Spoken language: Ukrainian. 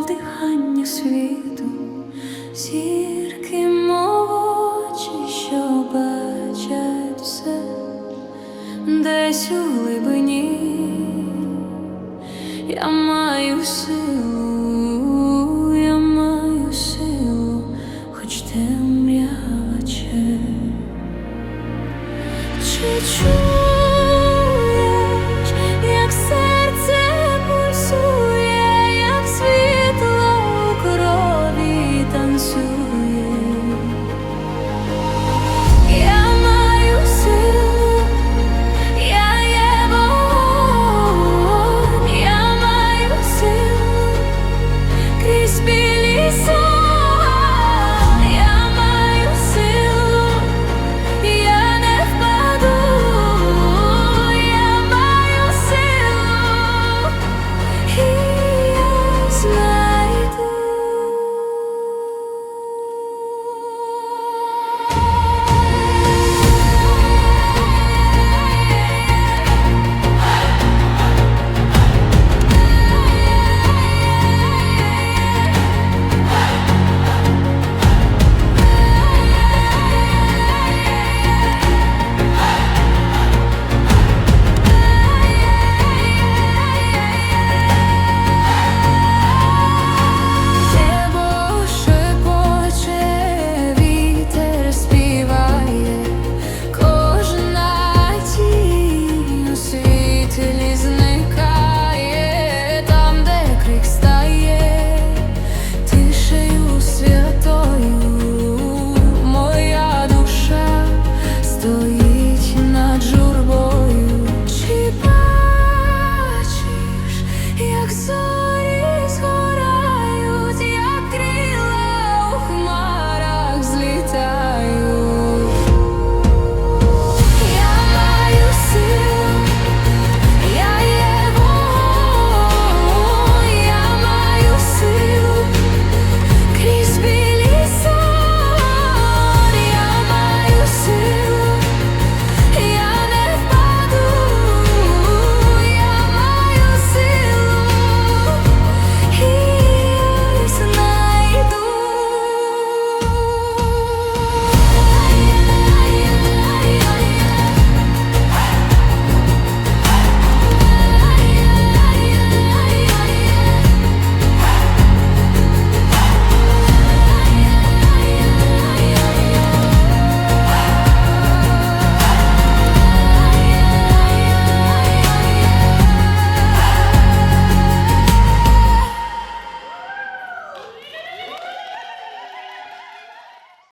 мов дихання світу, зірки мов очі, що бачать все десь у глибині я маю силу, я маю силу, хоч темряваче. Чи